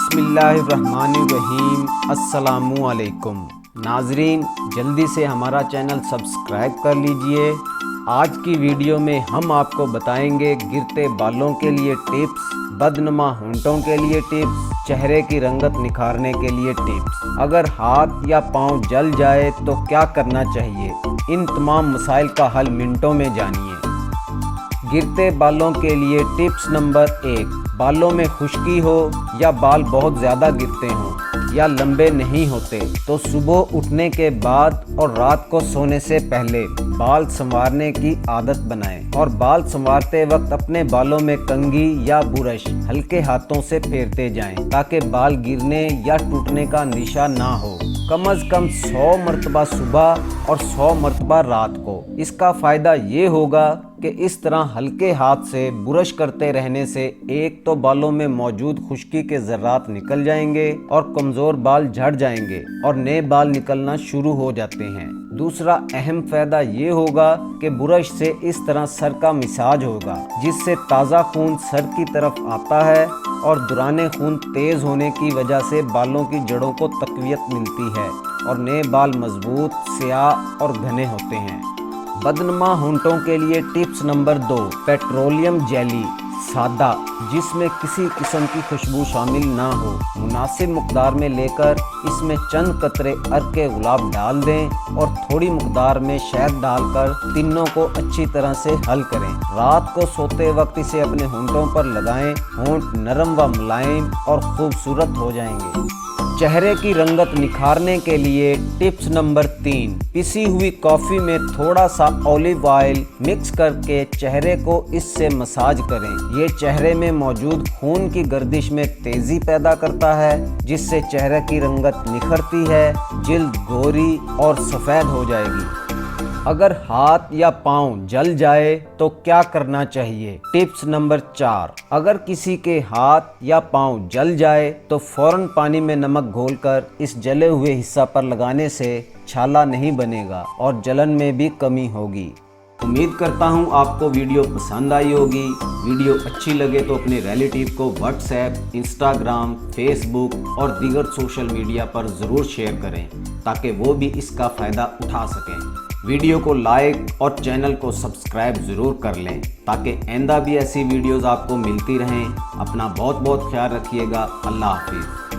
बिस्मिल्लाहिर्रहमानिर्रहीम। अस्सलामुअलैकुम। नाजरीन, जल्दी से हमारा चैनल सब्सक्राइब कर लीजिए। आज की वीडियो में हम आपको बताएँगे गिरते बालों के लिए टिप्स, बदनुमा होंठों के लिए टिप्स, चेहरे की रंगत निखारने के लिए टिप्स। अगर हाथ या पाँव जल जाए तो क्या करना चाहिए? इन तमाम मसाइल का हल मिनटों में जानिए। गिरते बालों के लिए टिप्स नंबर एक, बालों में खुश्की हो या बाल बहुत ज़्यादा गिरते हों या लंबे नहीं होते तो सुबह उठने के बाद और रात को सोने से पहले बाल संवारने की आदत बनाएँ और बाल संवारते वक्त अपने बालों में कंगी या बुरश हल्के हाथों से फेरते जाएँ, ताकि बाल गिरने या टूटने का निशान ना हो। कम अज़ कम 100 मरतबा सुबह और 100 मरतबा रात को। इसका फ़ायदा ये होगा कि इस तरह हल्के हाथ से ब्रश करते रहने से एक तो बालों में मौजूद खुश्की के ज़र्रात निकल जाएँगे और कमज़ोर बाल झड़ जाएँगे और नए बाल निकलना शुरू हो जाते हैं। दूसरा अहम फ़ायदा ये होगा कि ब्रश से इस तरह सर का मिसाज होगा, जिससे ताज़ा खून सर की तरफ़ आता है और दुराने खून तेज़ होने की वजह से बालों की जड़ों को तकवीत मिलती है और नए बाल मज़बूत, स्याह और घने होते हैं। बदनमा होंठों के लिए टिप्स नंबर दो, पेट्रोलियम जेली, सादा, जिसमें किसी किस्म की खुशबू शामिल ना हो। मुनासिब मकदार में लेकर इसमें चंद कतरे अर्क के गुलाब डाल दें और थोड़ी मकदार में शहद डालकर तीनों को अच्छी तरह से हल करें। रात को सोते वक्त इसे अपने होंठों पर लगाएँ, होंठ नरम व मुलायम और खूबसूरत हो जाएँगे। चेहरे की रंगत निखारने के लिए टिप्स नंबर तीन, पिसी हुई कॉफ़ी में थोड़ा सा ऑलिव ऑयल मिक्स करके चेहरे को इससे मसाज करें। ये चेहरे में मौजूद खून की गर्दिश में तेज़ी पैदा करता है, जिससे चेहरे की रंगत निखरती है, जिल्द गोरी और सफ़ेद हो जाएगी। अगर हाथ या पाँव जल जाए तो क्या करना चाहिए? टिप्स नंबर चार। अगर किसी के हाथ या पाँव जल जाए तो फ़ौरन पानी में नमक घोलकर इस जले हुए हिस्सा पर लगाने से छाला नहीं बनेगा और जलन में भी कमी होगी। उम्मीद करता हूँ आपको वीडियो पसंद आई होगी। वीडियो अच्छी लगे तो अपने रिलेटिव को व्हाट्सएप इंस्टाग्राम फेसबुक और दीगर सोशल मीडिया पर ज़रूर शेयर करें, ताकि वो भी इसका फ़ायदा उठा सकें। वीडियो को लाइक और चैनल को सब्सक्राइब ज़रूर कर लें ताकि आइंदा भी ऐसी वीडियोस आपको मिलती रहें। अपना बहुत बहुत ख्याल रखिएगा। अल्लाह हाफिज़।